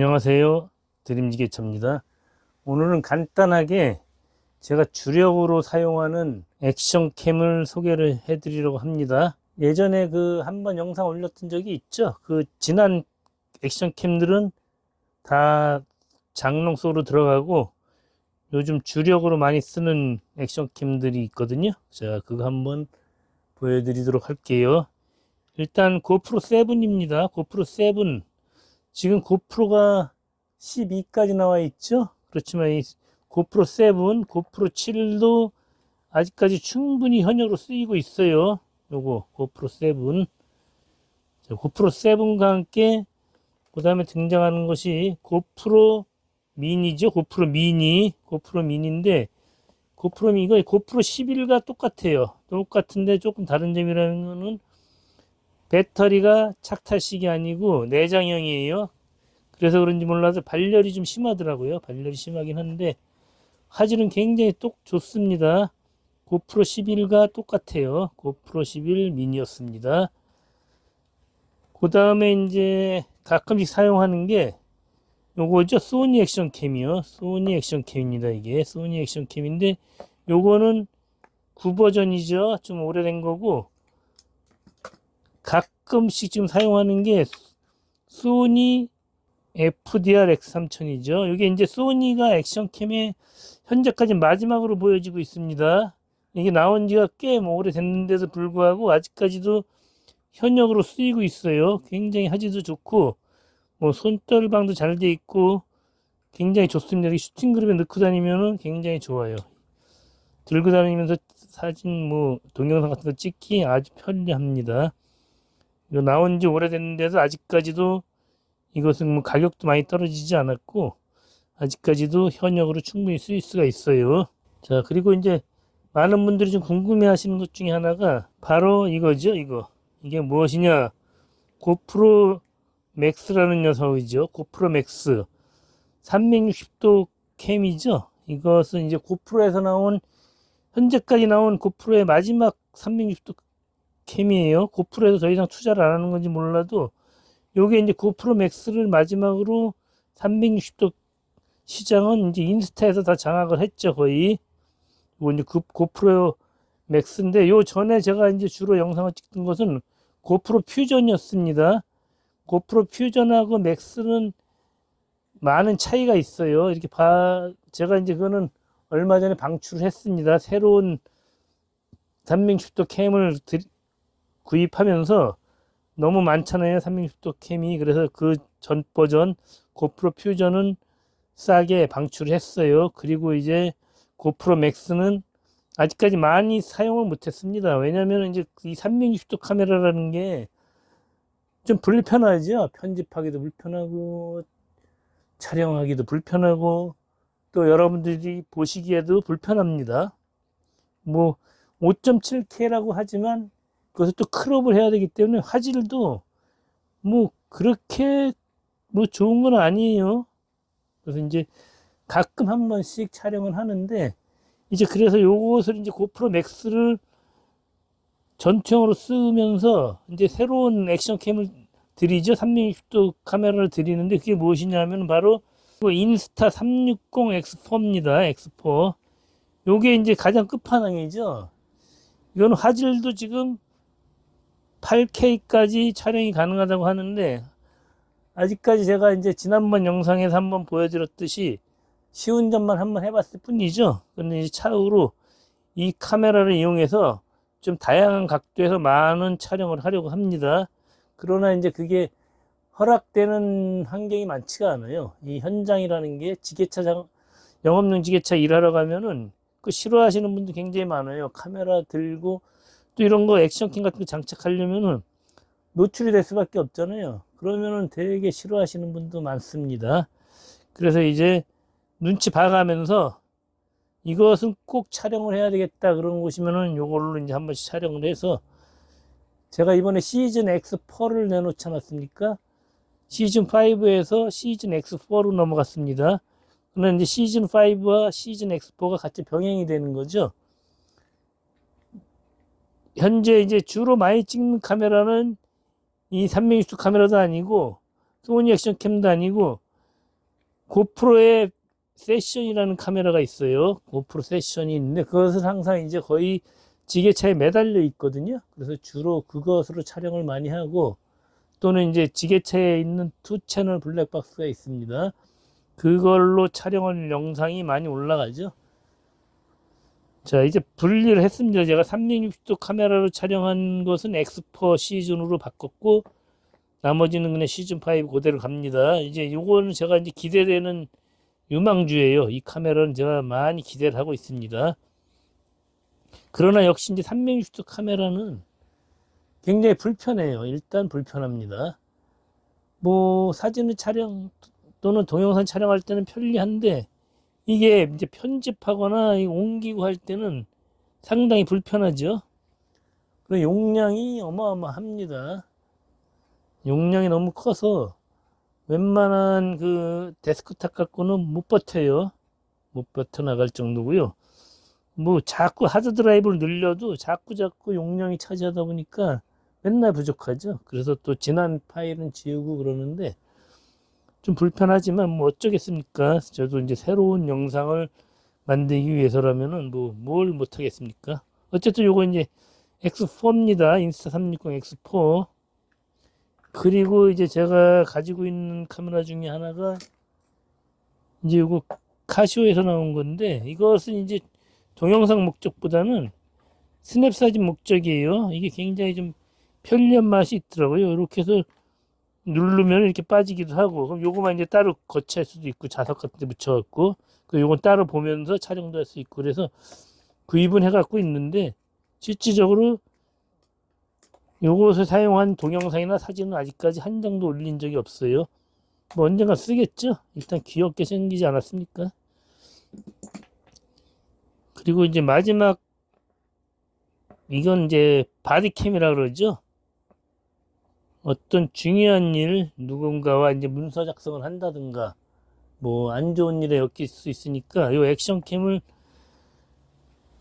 안녕하세요. 드림지게차입니다. 오늘은 간단하게 제가 주력으로 사용하는 액션캠을 소개를 해 드리려고 합니다. 예전에 그 한번 영상 올렸던 적이 있죠. 그 지난 액션캠들은 다 장롱소로 들어가고 요즘 주력으로 많이 쓰는 액션캠들이 있거든요. 자, 그거 한번 보여드리도록 할게요. 일단 고프로 7입니다. 고프로 7. 지금 고프로가 12까지 나와 있죠. 그렇지만 이 고프로 7, 고프로 7도 아직까지 충분히 현역으로 쓰이고 있어요. 요거 고프로 7. 자, 고프로 7과 함께 그 다음에 등장하는 것이 고프로 미니죠. 고프로 미니, 고프로 미니인데 고프로 미 이거 고프로 11과 똑같아요. 똑같은데 조금 다른 점이라는 거는 배터리가 착탈식이 아니고 내장형이에요. 그래서 그런지 몰라도 발열이 좀 심하더라고요. 발열이 심하긴 한데 화질은 굉장히 똑 좋습니다. 고프로 11과 똑같아요. 고프로 11 미니였습니다. 그 다음에 이제 가끔씩 사용하는 게 요거죠. 소니 액션 캠이요. 소니 액션 캠입니다. 이게 소니 액션 캠인데 요거는 9버전이죠. 좀 오래된 거고 가끔씩 지금 사용하는 게 소니 FDR X3000이죠. 이게 이제 소니가 액션캠의 현재까지 마지막으로 보여지고 있습니다. 이게 나온 지가 꽤뭐 오래됐는데도 불구하고 아직까지도 현역으로 쓰이고 있어요. 굉장히 하지도 좋고 뭐 손떨방도 잘 돼 있고 굉장히 좋습니다. 여기 슈팅 그룹에 넣고 다니면은 굉장히 좋아요. 들고 다니면서 사진 뭐 동영상 같은 거 찍기 아주 편리합니다. 이거 나온 지 오래됐는데도 아직까지도 이것은 뭐 가격도 많이 떨어지지 않았고 아직까지도 현역으로 충분히 쓰일 수가 있어요. 자 그리고 이제 많은 분들이 좀 궁금해 하시는 것 중에 하나가 바로 이거죠 이거. 이게 무엇이냐? 고프로 맥스라는 녀석이죠. 고프로 맥스. 360도 캠이죠. 이것은 이제 고프로에서 나온 현재까지 나온 고프로의 마지막 360도 캠이에요. 고프로에서 더 이상 투자를 안 하는 건지 몰라도 요게 이제 고프로 맥스를 마지막으로 360도 시장은 이제 인스타에서 다 장악을 했죠, 거의. 이거 이제 그 고프로 맥스인데 요 전에 제가 이제 주로 영상을 찍던 것은 고프로 퓨전이었습니다. 고프로 퓨전하고 맥스는 많은 차이가 있어요. 이렇게 봐 제가 이제 그거는 얼마 전에 방출을 했습니다. 새로운 360도 캠을 구입하면서 너무 많잖아요. 360도 캠이. 그래서 그 전 버전 고프로 퓨전은 싸게 방출을 했어요. 그리고 이제 고프로 맥스는 아직까지 많이 사용을 못했습니다. 왜냐하면 이제 이 360도 카메라라는 게 좀 불편하죠. 편집하기도 불편하고 촬영하기도 불편하고 또 여러분들이 보시기에도 불편합니다. 뭐 5.7K라고 하지만 그것을 또 크롭을 해야 되기 때문에 화질도 뭐 그렇게 뭐 좋은 건 아니에요. 그래서 이제 가끔 한 번씩 촬영을 하는데 이제 그래서 요것을 이제 고프로 맥스를 전투형으로 쓰면서 이제 새로운 액션캠을 드리죠. 360도 카메라를 드리는데 그게 무엇이냐면 바로 인스타 360 X4입니다. X4. 요게 이제 가장 끝판왕이죠. 이건 화질도 지금 8K까지 촬영이 가능하다고 하는데 아직까지 제가 이제 지난번 영상에서 한번 보여드렸듯이 쉬운 점만 한번 해봤을 뿐이죠. 근데 이제 차후로 이 카메라를 이용해서 좀 다양한 각도에서 많은 촬영을 하려고 합니다. 그러나 이제 그게 허락되는 환경이 많지가 않아요. 이 현장이라는 게 지게차 장, 영업용 지게차 일하러 가면은 그 싫어하시는 분도 굉장히 많아요. 카메라 들고 또 이런 거 액션캠 같은 거 장착하려면은 노출이 될 수밖에 없잖아요. 그러면은 되게 싫어하시는 분도 많습니다. 그래서 이제 눈치 봐가면서 이것은 꼭 촬영을 해야 되겠다 그런 곳이면은 요걸로 이제 한 번씩 촬영을 해서 제가 이번에 시즌 X4를 내놓지 않았습니까? 시즌 5에서 시즌 X4로 넘어갔습니다. 이제 시즌 5와 시즌 X4가 같이 병행이 되는 거죠. 현재 이제 주로 많이 찍는 카메라는 이 360도 카메라도 아니고 소니 액션캠도 아니고 고프로의 세션이라는 카메라가 있어요. 고프로 세션이 있는데 그것은 항상 이제 거의 지게차에 매달려 있거든요. 그래서 주로 그것으로 촬영을 많이 하고 또는 이제 지게차에 있는 투 채널 블랙박스가 있습니다. 그걸로 촬영한 영상이 많이 올라가죠. 자, 이제 분리를 했습니다. 제가 360도 카메라로 촬영한 것은 엑스퍼 시즌으로 바꿨고 나머지는 그냥 시즌 5 그대로 갑니다. 이제 요거는 제가 이제 기대되는 유망주예요. 이 카메라는 제가 많이 기대를 하고 있습니다. 그러나 역시 이제 360도 카메라는 굉장히 불편해요. 일단 불편합니다. 뭐 사진을 촬영 또는 동영상 촬영할 때는 편리한데 이게 이제 편집하거나 이 옮기고 할 때는 상당히 불편하죠. 그리고 용량이 어마어마합니다. 용량이 너무 커서 웬만한 그 데스크탑 갖고는 못 버텨요. 못 버텨 나갈 정도고요. 뭐 자꾸 하드 드라이브를 늘려도 자꾸 자꾸 용량이 차지하다 보니까 맨날 부족하죠. 그래서 또 지난 파일은 지우고 그러는데 좀 불편하지만 뭐 어쩌겠습니까? 저도 이제 새로운 영상을 만들기 위해서라면은 뭐 뭘 못하겠습니까? 어쨌든 요거 이제 X4입니다. 인스타 360 X4. 그리고 이제 제가 가지고 있는 카메라 중에 하나가 이제 요거 카시오에서 나온 건데 이것은 이제 동영상 목적보다는 스냅 사진 목적이에요. 이게 굉장히 좀 편리한 맛이 있더라고요. 이렇게 해서 누르면 이렇게 빠지기도 하고 그럼 요거만 이제 따로 거치할 수도 있고 자석 같은 데 붙여갖고 그 요건 따로 보면서 촬영도 할 수 있고 그래서 구입은 해갖고 있는데 실질적으로 요것을 사용한 동영상이나 사진은 아직까지 한 장도 올린 적이 없어요. 뭐 언젠가 쓰겠죠? 일단 귀엽게 생기지 않았습니까? 그리고 이제 마지막 이건 이제 바디캠이라 그러죠. 어떤 중요한 일, 누군가와 이제 문서 작성을 한다든가, 뭐 안 좋은 일에 엮일 수 있으니까 요 액션캠을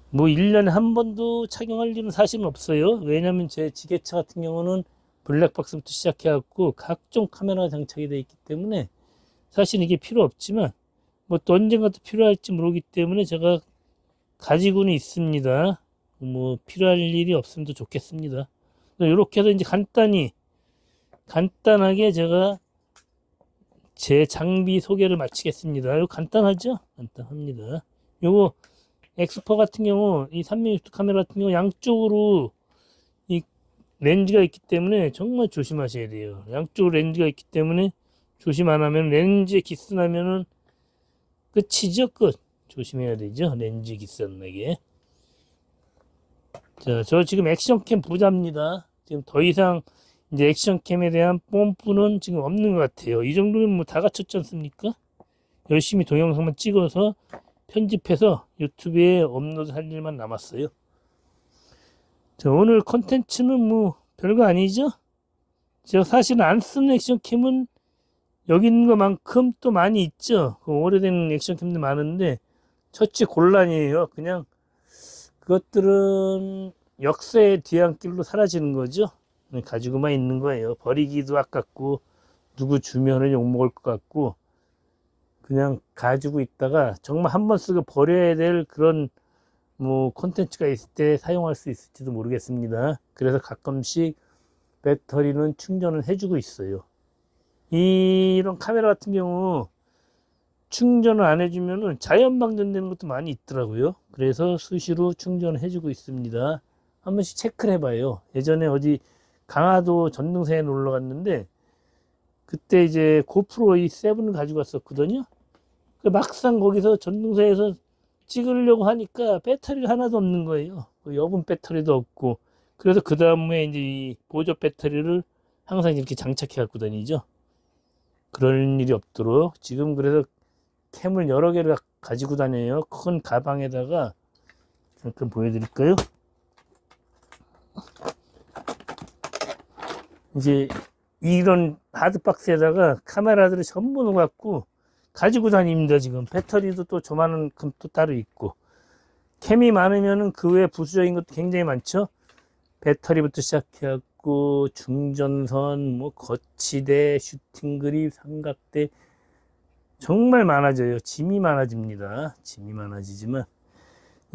뭐 1년에 한 번도 착용할 일은 사실은 없어요. 왜냐면 제 지게차 같은 경우는 블랙박스부터 시작해 갖고 각종 카메라가 장착이 되어 있기 때문에 사실 이게 필요 없지만 뭐 또 언젠가 또 필요할지 모르기 때문에 제가 가지고는 있습니다. 뭐 필요할 일이 없으면 더 좋겠습니다. 이렇게 해서 이제 간단히 간단하게 제가 제 장비 소개를 마치겠습니다. 이거 간단하죠? 간단합니다. 요거 엑스퍼 같은 경우 이 360 카메라 같은 경우 양쪽으로 이 렌즈가 있기 때문에 정말 조심하셔야 돼요. 양쪽으로 렌즈가 있기 때문에 조심 안 하면 렌즈에 기스 나면은 끝이죠 끝. 조심해야 되죠. 렌즈 기스 안 나게. 자, 저 지금 액션캠 부자입니다. 지금 더 이상 이제 액션캠에 대한 뽐뿌는 지금 없는 것 같아요. 이 정도면 뭐 다 갖췄지 않습니까? 열심히 동영상만 찍어서 편집해서 유튜브에 업로드 할 일만 남았어요. 자, 오늘 컨텐츠는 뭐 별거 아니죠? 제가 사실 안 쓰는 액션캠은 여기 있는 것만큼 또 많이 있죠. 그 오래된 액션캠도 많은데 처치 곤란이에요. 그냥 그것들은 역사의 뒤안길로 사라지는 거죠. 가지고만 있는 거예요. 버리기도 아깝고 누구 주면은 욕먹을 것 같고 그냥 가지고 있다가 정말 한 번 쓰고 버려야 될 그런 뭐 콘텐츠가 있을 때 사용할 수 있을지도 모르겠습니다. 그래서 가끔씩 배터리는 충전을 해주고 있어요. 이런 카메라 같은 경우 충전을 안 해주면은 자연 방전되는 것도 많이 있더라고요. 그래서 수시로 충전을 해주고 있습니다. 한 번씩 체크를 해봐요. 예전에 어디 강화도 전등산에 놀러 갔는데 그때 이제 고프로 이 세븐을 가지고 왔었거든요. 그 막상 거기서 전등사에서 찍으려고 하니까 배터리가 하나도 없는 거예요. 그 여분 배터리도 없고. 그래서 그 다음에 이제 이 보조 배터리를 항상 이렇게 장착해 갖고 다니죠. 그럴 일이 없도록 지금 그래서 캠을 여러 개를 가지고 다녀요. 큰 가방에다가 잠깐 보여드릴까요? 이제 이런 하드박스에다가 카메라들을 전부 넣어갖고 가지고 다닙니다 지금. 배터리도 또 저만큼 또 따로 있고. 캠이 많으면은 그 외에 부수적인 것도 굉장히 많죠. 배터리부터 시작해갖고 중전선 뭐 거치대 슈팅 그립 삼각대. 정말 많아져요. 짐이 많아집니다. 짐이 많아지지만.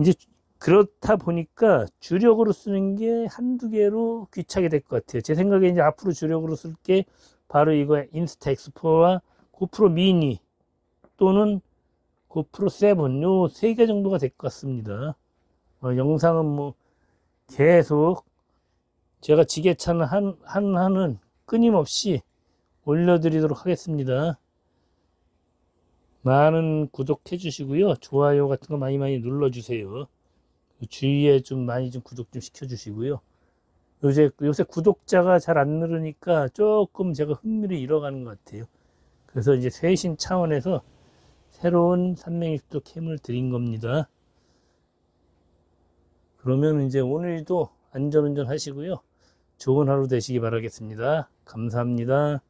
이제 그렇다 보니까 주력으로 쓰는 게 한두 개로 귀찮게 될 것 같아요. 제 생각에 이제 앞으로 주력으로 쓸 게 바로 이거 인스타 엑스포와 고프로 미니 또는 고프로 7요세 개 정도가 될 것 같습니다. 어, 영상은 뭐 계속 제가 지게차는 한, 한, 한은 끊임없이 올려드리도록 하겠습니다. 많은 구독해 주시고요. 좋아요 같은 거 많이 많이 눌러주세요. 주위에 좀 많이 좀 구독 좀 시켜주시고요. 요새, 요새 구독자가 잘 안 늘으니까 조금 제가 흥미를 잃어가는 것 같아요. 그래서 이제 쇄신 차원에서 새로운 360도 캠을 드린 겁니다. 그러면 이제 오늘도 안전운전 하시고요. 좋은 하루 되시기 바라겠습니다. 감사합니다.